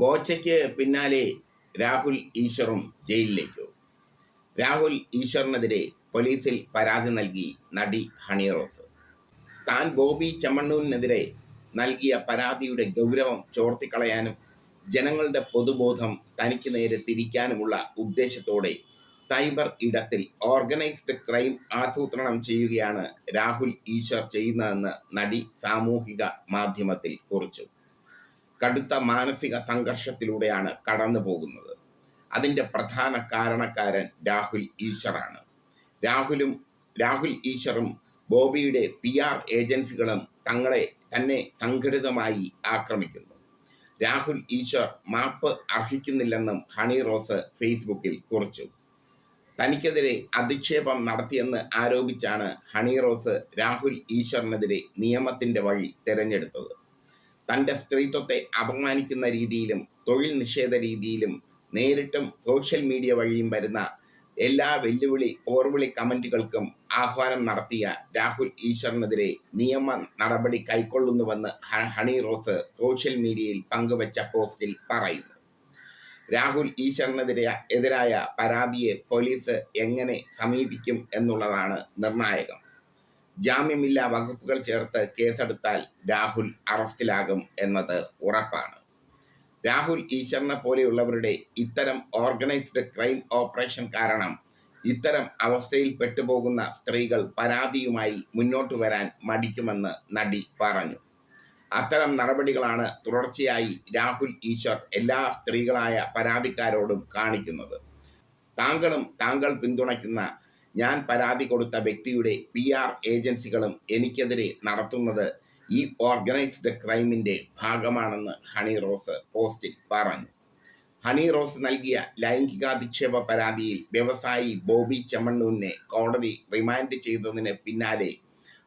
ബോച്ചയ്ക്ക് പിന്നാലെ രാഹുൽ ഈശ്വറും ജയിലിലേക്കു. രാഹുൽ ഈശ്വറിനെതിരെ പോലീസിൽ പരാതി നൽകി നടി ഹണി റോസ്. താൻ ബോബി ചെമ്മണ്ണൂരിനെതിരെ നൽകിയ പരാതിയുടെ ഗൗരവം ചോർത്തിക്കളയാനും ജനങ്ങളുടെ പൊതുബോധം തനിക്ക് നേരെ തിരിക്കാനുമുള്ള ഉദ്ദേശത്തോടെ സൈബർ ഇടത്തിൽ ഓർഗനൈസ്ഡ് ക്രൈം ആസൂത്രണം ചെയ്യുകയാണ് രാഹുൽ ഈശ്വർ ചെയ്യുന്നതെന്ന് നടി സാമൂഹിക മാധ്യമത്തിൽ കുറിച്ചു. കടുത്ത മാനസിക സംഘർഷത്തിലൂടെയാണ് കടന്നു പോകുന്നത്. അതിന്റെ പ്രധാന കാരണക്കാരൻ രാഹുൽ ഈശ്വറാണ്. രാഹുലും രാഹുൽ ഈശ്വറും ബോബിയുടെ പി ആർ ഏജൻസികളും തങ്ങളെ തന്നെ സംഘടിതമായി ആക്രമിക്കുന്നു. രാഹുൽ ഈശ്വർ മാപ്പ് അർഹിക്കുന്നില്ലെന്നും ഹണി റോസ് ഫേസ്ബുക്കിൽ കുറിച്ചു. തനിക്കെതിരെ അധിക്ഷേപം നടത്തിയെന്ന് ആരോപിച്ചാണ് ഹണി റോസ് രാഹുൽ ഈശ്വറിനെതിരെ നിയമത്തിന്റെ വഴി തിരഞ്ഞെടുത്തത്. തന്റെ സ്ത്രീത്വത്തെ അപമാനിക്കുന്ന രീതിയിലും തൊഴിൽ നിഷേധ രീതിയിലും നേരിട്ടും സോഷ്യൽ മീഡിയ വഴിയും വരുന്ന എല്ലാ വെല്ലുവിളി ഓർവിളി കമന്റുകൾക്കും ആഹ്വാനം നടത്തിയ രാഹുൽ ഈശ്വറിനെതിരെ നിയമ നടപടി കൈക്കൊള്ളുന്നുവെന്ന് ഹണി റോസ് സോഷ്യൽ മീഡിയയിൽ പങ്കുവച്ച പോസ്റ്റിൽ പറയുന്നു. രാഹുൽ ഈശ്വറിനെതിരെ എതിരായ പരാതിയെ പോലീസ് എങ്ങനെ സമീപിക്കും എന്നുള്ളതാണ് നിർണായകം. ജാമ്യമില്ലാ വകുപ്പുകൾ ചേർത്ത് കേസെടുത്താൽ രാഹുൽ അറസ്റ്റിലാകും എന്നത് ഉറപ്പാണ്. രാഹുൽ ഈശ്വറിനെ പോലെയുള്ളവരുടെ ഇത്തരം ഓർഗനൈസ്ഡ് ക്രൈം ഓപ്പറേഷൻ കാരണം ഇത്തരം അവസ്ഥയിൽ പെട്ടുപോകുന്ന സ്ത്രീകൾ പരാതിയുമായി മുന്നോട്ട് വരാൻ മടിക്കുമെന്ന് നടി പറഞ്ഞു. അത്തരം നടപടികളാണ് തുടർച്ചയായി രാഹുൽ ഈശ്വർ എല്ലാ സ്ത്രീകളായ പരാതിക്കാരോടും കാണിക്കുന്നത്. താങ്കളും താങ്കൾ പിന്തുണയ്ക്കുന്ന ഞാൻ പരാതി കൊടുത്ത വ്യക്തിയുടെ പി ആർ ഏജൻസികളും എനിക്കെതിരെ നടത്തുന്നത് ഈ ഓർഗനൈസ്ഡ് ക്രൈമിന്റെ ഭാഗമാണെന്ന് ഹണി റോസ് പോസ്റ്റിൽ പറഞ്ഞു. ഹണി റോസ് നൽകിയ ലൈംഗികാധിക്ഷേപ പരാതിയിൽ വ്യവസായി ബോബി ചെമ്മണ്ണൂരിനെ കോടതി റിമാൻഡ് ചെയ്തതിന് പിന്നാലെ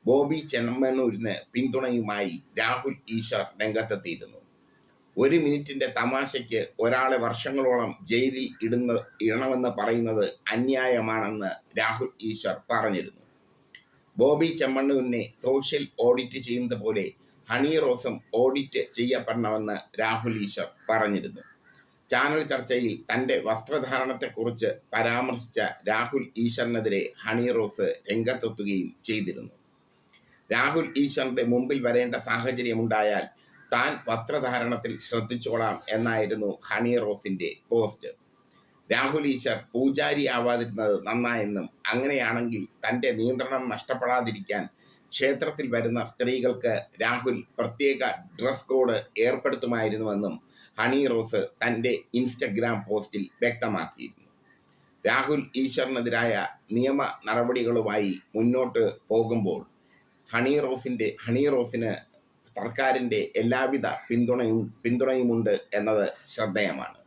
ബോബി ചെമ്മണ്ണൂരിന് പിന്തുണയുമായി രാഹുൽ ഈശ്വർ രംഗത്തെത്തിയിരുന്നു. ഒരു മിനിറ്റിന്റെ തമാശയ്ക്ക് ഒരാളെ വർഷങ്ങളോളം ജയിലിൽ ഇടുന്ന ഇടണമെന്ന് പറയുന്നത് അന്യായമാണെന്ന് രാഹുൽ ഈശ്വർ പറഞ്ഞിരുന്നു. ബോബി ചെമ്മണ്ണൂരിനെ സോഷ്യൽ ഓഡിറ്റ് ചെയ്യുന്നത് പോലെ ഹണി റോസും ഓഡിറ്റ് ചെയ്യപ്പെടണമെന്ന് രാഹുൽ ഈശ്വർ പറഞ്ഞിരുന്നു. ചാനൽ ചർച്ചയിൽ തന്റെ വസ്ത്രധാരണത്തെക്കുറിച്ച് പരാമർശിച്ച രാഹുൽ ഈശ്വറിനെതിരെ ഹണി റോസ് രംഗത്തെത്തുകയും ചെയ്തിരുന്നു. രാഹുൽ ഈശ്വറിന്റെ മുമ്പിൽ വരേണ്ട സാഹചര്യമുണ്ടായാൽ താൻ വസ്ത്രധാരണത്തിൽ ശ്രദ്ധിച്ചോളാം എന്നായിരുന്നു ഹണി റോസിന്റെ പോസ്റ്റ്. രാഹുൽ ഈശ്വർ പൂജാരി ആവാതിരുന്നത് നന്നായെന്നും അങ്ങനെയാണെങ്കിൽ തന്റെ നിയന്ത്രണം നഷ്ടപ്പെടാതിരിക്കാൻ ക്ഷേത്രത്തിൽ വരുന്ന സ്ത്രീകൾക്ക് രാഹുൽ പ്രത്യേക ഡ്രസ് കോഡ് ഏർപ്പെടുത്തുമായിരുന്നുവെന്നും ഹണി റോസ് തന്റെ ഇൻസ്റ്റഗ്രാം പോസ്റ്റിൽ വ്യക്തമാക്കിയിരുന്നു. രാഹുൽ ഈശ്വറിനെതിരായ നിയമ നടപടികളുമായി മുന്നോട്ട് പോകുമ്പോൾ ഹണി റോസിന്റെ ഹണി റോസിന് സർക്കാരിന്റെ എല്ലാവിധ പിന്തുണയും പിന്തുണയുമുണ്ട് എന്നത് ശ്രദ്ധേയമാണ്.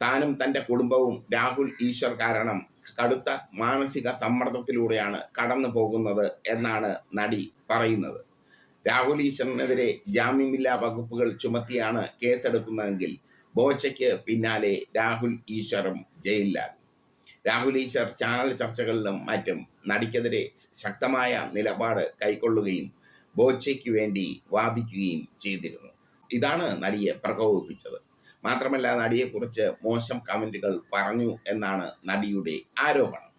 താനും തന്റെ കുടുംബവും രാഹുൽ ഈശ്വർ കാരണം കടുത്ത മാനസിക സമ്മർദ്ദത്തിലൂടെയാണ് കടന്നു പോകുന്നത് എന്നാണ് നടി പറയുന്നത്. രാഹുൽ ഈശ്വറിനെതിരെ ജാമ്യമില്ലാ വകുപ്പുകൾ ചുമത്തിയാണ് കേസെടുക്കുന്നതെങ്കിൽ ബോച്ചയ്ക്ക് പിന്നാലെ രാഹുൽ ഈശ്വറും ജയിലിലാകും. രാഹുൽ ഈശ്വർ ചാനൽ ചർച്ചകളിലും മറ്റും നടിക്കെതിരെ ശക്തമായ നിലപാട് കൈക്കൊള്ളുകയും ബോച്ചയ്ക്ക് വേണ്ടി വാദിക്കുകയും ചെയ്തിരുന്നു. ഇതാണ് നടിയെ പ്രകോപിപ്പിച്ചത്. മാത്രമല്ല നടിയെക്കുറിച്ച് മോശം കമന്റുകൾ പറഞ്ഞു എന്നാണ് നടിയുടെ ആരോപണം.